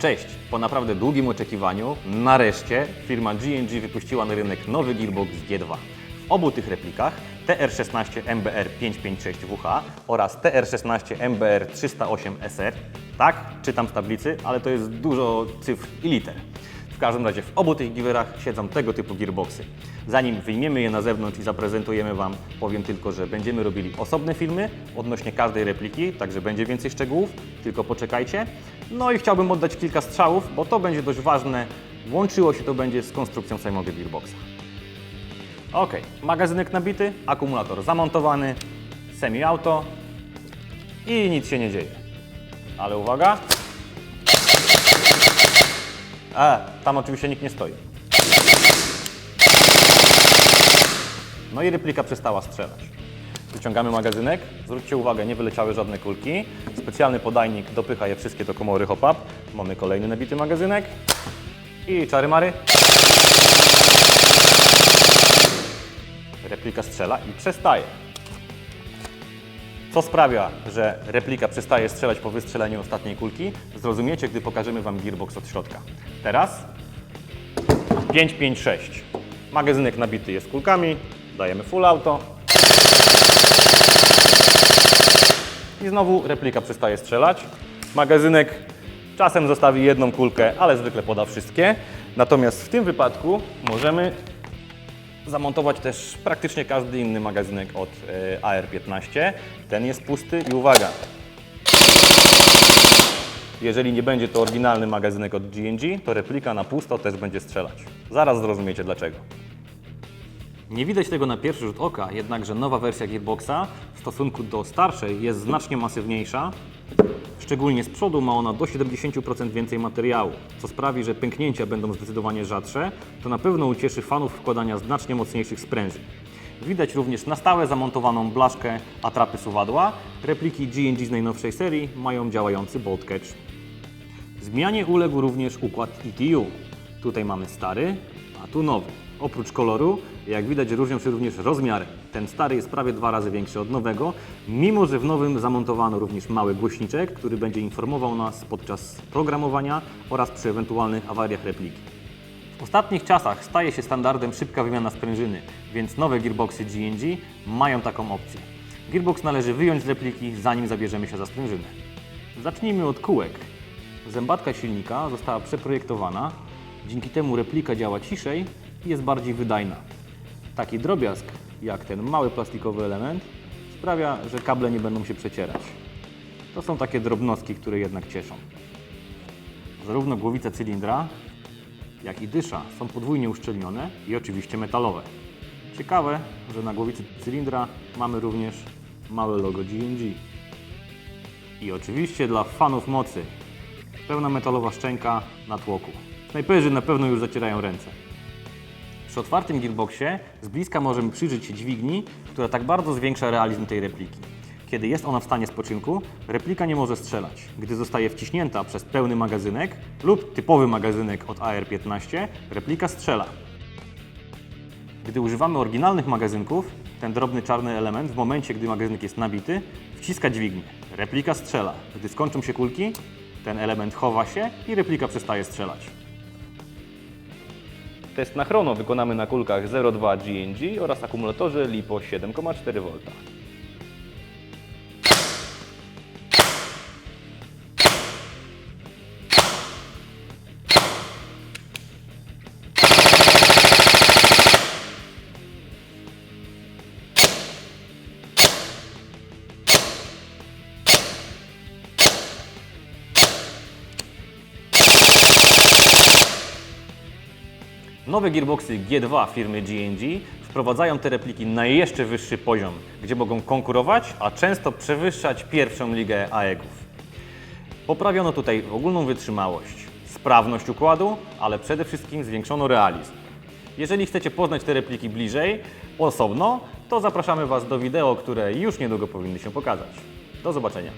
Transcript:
Cześć! Po naprawdę długim oczekiwaniu, nareszcie firma G&G wypuściła na rynek nowy Gearbox G2. W obu tych replikach TR16 MBR 556WH oraz TR16 MBR 308SR. Tak, czytam z tablicy, ale to jest dużo cyfr i liter. W każdym razie w obu tych giwerach siedzą tego typu gearboxy. Zanim wyjmiemy je na zewnątrz i zaprezentujemy Wam, powiem tylko, że będziemy robili osobne filmy odnośnie każdej repliki, także będzie więcej szczegółów, tylko poczekajcie. No i chciałbym oddać kilka strzałów, bo to będzie dość ważne. Łączyło się to będzie z konstrukcją samego gearboxa. Ok, magazynek nabity, akumulator zamontowany, semi-auto i nic się nie dzieje. Ale uwaga, E, tam oczywiście nikt nie stoi. No i replika przestała strzelać. Wyciągamy magazynek. Zwróćcie uwagę, nie wyleciały żadne kulki. Specjalny podajnik dopycha je wszystkie do komory hop-up. Mamy kolejny nabity magazynek. I czary mary. Replika strzela i przestaje. Co sprawia, że replika przestaje strzelać po wystrzeleniu ostatniej kulki? Zrozumiecie, gdy pokażemy Wam gearbox od środka. Teraz 556. Magazynek nabity jest kulkami, dajemy full auto. I znowu replika przestaje strzelać. Magazynek czasem zostawi jedną kulkę, ale zwykle poda wszystkie. Natomiast w tym wypadku możemy zamontować też praktycznie każdy inny magazynek od e, AR-15. Ten jest pusty i uwaga, jeżeli nie będzie to oryginalny magazynek od G&G, to replika na pusto też będzie strzelać. Zaraz zrozumiecie dlaczego. Nie widać tego na pierwszy rzut oka, jednakże nowa wersja Gearboxa w stosunku do starszej jest znacznie masywniejsza. Szczególnie z przodu ma ona do 70% więcej materiału, co sprawi, że pęknięcia będą zdecydowanie rzadsze, to na pewno ucieszy fanów wkładania znacznie mocniejszych sprężyn. Widać również na stałe zamontowaną blaszkę atrapy suwadła. Repliki G&G z najnowszej serii mają działający bolt catch. Zmianie uległ również układ ETU. Tutaj mamy stary, a tu nowy. Oprócz koloru, jak widać, różnią się również rozmiary. Ten stary jest prawie dwa razy większy od nowego, mimo że w nowym zamontowano również mały głośniczek, który będzie informował nas podczas programowania oraz przy ewentualnych awariach repliki. W ostatnich czasach staje się standardem szybka wymiana sprężyny, więc nowe gearboxy G&G mają taką opcję. Gearbox należy wyjąć z repliki, zanim zabierzemy się za sprężynę. Zacznijmy od kółek. Zębatka silnika została przeprojektowana, dzięki temu replika działa ciszej i jest bardziej wydajna. Taki drobiazg, jak ten mały plastikowy element, sprawia, że kable nie będą się przecierać. To są takie drobnostki, które jednak cieszą. Zarówno głowice cylindra, jak i dysza są podwójnie uszczelnione i oczywiście metalowe. Ciekawe, że na głowicy cylindra mamy również małe logo G&G. I oczywiście dla fanów mocy pełna metalowa szczęka na tłoku. Snajperzy na pewno już zacierają ręce. Przy otwartym gearboxie z bliska możemy przyjrzeć się dźwigni, która tak bardzo zwiększa realizm tej repliki. Kiedy jest ona w stanie spoczynku, replika nie może strzelać. Gdy zostaje wciśnięta przez pełny magazynek lub typowy magazynek od AR-15, replika strzela. Gdy używamy oryginalnych magazynków, ten drobny czarny element w momencie, gdy magazynek jest nabity, wciska dźwignię. Replika strzela. Gdy skończą się kulki, ten element chowa się i replika przestaje strzelać. Test na chrono wykonamy na kulkach 0,2 GNG oraz akumulatorze LiPo 7,4V. Nowe gearboxy G2 firmy G&G wprowadzają te repliki na jeszcze wyższy poziom, gdzie mogą konkurować, a często przewyższać pierwszą ligę AEG-ów. Poprawiono tutaj ogólną wytrzymałość, sprawność układu, ale przede wszystkim zwiększono realizm. Jeżeli chcecie poznać te repliki bliżej, osobno, to zapraszamy Was do wideo, które już niedługo powinny się pokazać. Do zobaczenia.